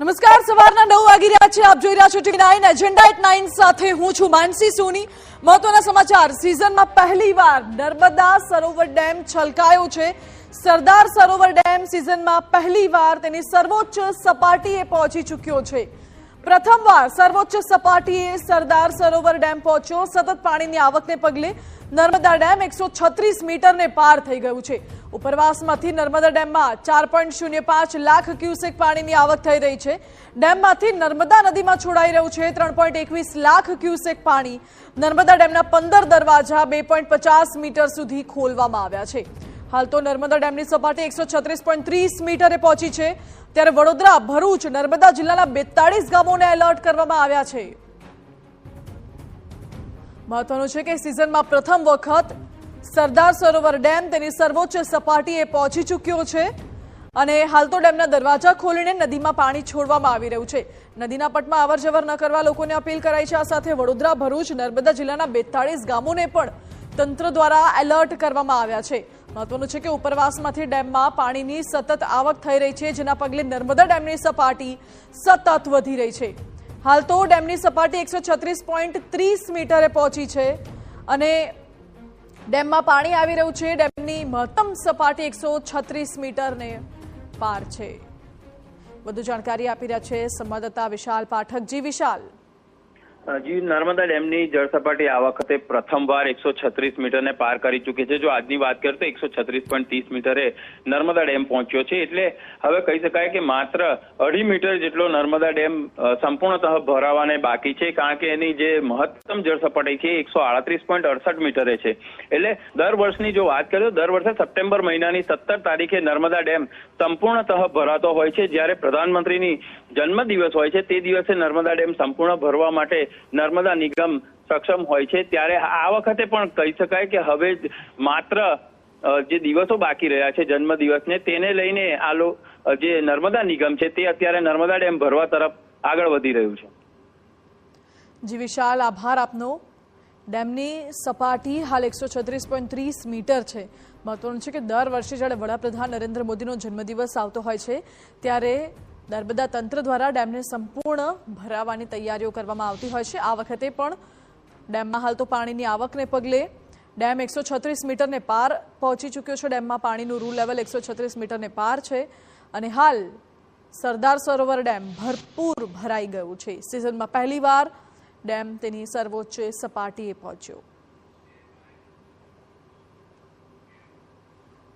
નમસ્કાર, સવારના નવ વાગી રહ્યા છે. આપ જોઈ રહ્યા છો TV nine. Agenda at nine સાથે હું છું માનસી સોની. મહત્વના સમાચાર. સિઝનમાં પહેલીવાર નર્મદા સરોવર ડેમ છલકાયો છે. સરદાર સરોવર ડેમ સિઝનમાં પહેલીવાર તેની સર્વોચ્ચ સપાટીએ પહોંચી ચૂક્યો છે. પ્રથમવાર સર્વોચ્ચ સપાટીએ સરદાર સરોવર ડેમ પહોંચ્યો. સતત પાણીની આવકને પગલે નર્મદા ડેમ એકસો છત્રીસ મીટરને પાર થઈ ગયું છે. ઉપરવાસમાંથી નર્મદા ડેમમાં ચાર પોઈન્ટ શૂન્ય પાંચ લાખ ક્યુસેક પાણીની આવક થઈ રહી છે. ડેમમાંથી નર્મદા નદીમાં છોડાઈ રહ્યું છે ત્રણ પોઈન્ટ એકવીસ લાખ ક્યુસેક પાણી. નર્મદા ડેમના પંદર દરવાજા બે પોઈન્ટ પચાસ મીટર સુધી ખોલવામાં આવ્યા છે. હાલ તો નર્મદા ડેમની સપાટી એકસો છત્રીસ પોઈન્ટ ત્રીસ મીટરે પહોંચી છે. ત્યારે વડોદરા, ભરૂચ, નર્મદા જિલ્લાના બેતાળીસ ગામોને એલર્ટ કરવામાં આવ્યા છે. મહત્વનું છે કે સિઝનમાં પ્રથમ વખત સરદાર સરોવર ડેમ તેની સર્વોચ્ચ સપાટીએ પહોંચી ચૂક્યો છે અને હાલ તો ડેમના દરવાજા ખોલીને નદીમાં પાણી છોડવામાં આવી રહ્યું છે. નદીના પટમાં અવર જવર ન કરવા લોકોને અપીલ કરાઈ છે. આ સાથે વડોદરા, ભરૂચ, નર્મદા જિલ્લાના બેતાળીસ ગામોને પણ તંત્ર દ્વારા એલર્ટ કરવામાં આવ્યા છે. મહત્વનું છે કે ઉપરવાસમાંથી ડેમમાં પાણીની સતત આવક થઈ રહી છે, જેના પગલે નર્મદા ડેમની સપાટી સતત વધી રહી છે. હાલ તો ડેમની સપાટી એકસો છત્રીસ પોઈન્ટ ત્રીસ મીટરે પહોંચી છે અને ડેમમાં પાણી આવી રહ્યું છે. ડેમની મહત્તમ સપાટી એકસો છત્રીસ મીટરને પાર છે. વધુ જાણકારી આપી રહ્યા છે સંવાદદાતા વિશાલ પાઠક જી વિશાલ. જી, નર્મદા ડેમની જળ સપાટી આ વખતે પ્રથમવાર એકસો છત્રીસ મીટરને પાર કરી ચૂકી છે. જો આજની વાત કરીએ તો એકસો છત્રીસ પોઈન્ટ ત્રીસ મીટરે નર્મદા ડેમ પહોંચ્યો છે. એટલે હવે કહી શકાય કે માત્ર અઢી મીટર જેટલો નર્મદા ડેમ સંપૂર્ણતઃ ભરાવાને બાકી છે. કારણ કે એની જે મહત્તમ જળ સપાટી છે એકસો આડત્રીસ પોઈન્ટ અડસઠ મીટરે છે. એટલે દર વર્ષની જો વાત કરીએ તો દર વર્ષે સપ્ટેમ્બર મહિનાની સત્તર તારીખે નર્મદા ડેમ સંપૂર્ણતઃ ભરાતો હોય છે. જ્યારે પ્રધાનમંત્રીની જન્મદિવસ હોય છે, તે દિવસે નર્મદા ડેમ સંપૂર્ણ ભરવા માટે નર્મદા નિગમ સક્ષમ હોય છે. ત્યારે આ વખતે પણ કહી શકાય કે હવે માત્ર જે દિવસો બાકી રહ્યા છે જન્મદિવસને, તેને લઈને આ જે નર્મદા નિગમ છે તે અત્યારે નર્મદા ડેમ ભરવા તરફ આગળ વધી રહ્યું છે. જી, વિશાલ, આભાર આપનો. ડેમની સપાટી હાલ એકસો છત્રીસ પોઈન્ટ ત્રીસ મીટર છે. મહત્વનું છે કે દર વર્ષે જ્યારે વડાપ્રધાન નરેન્દ્ર મોદીનો જન્મદિવસ આવતો હોય છે, ત્યારે નર્મદા તંત્ર દ્વારા ડેમને સંપૂર્ણ ભરાવાની તૈયારીઓ કરવામાં આવતી હોય છે. આ વખતે પણ ડેમમાં હાલ તો પાણીની આવકને પગલે ડેમ એકસો છત્રીસ મીટરને પાર પહોંચી ચૂક્યો છે. ડેમમાં પાણીનું રૂ લેવલ એકસો છત્રીસ મીટરને પાર છે અને હાલ સરદાર સરોવર ડેમ ભરપૂર ભરાઈ ગયું છે. સિઝનમાં પહેલીવાર ડેમ તેની સર્વોચ્ચ સપાટીએ પહોંચ્યો.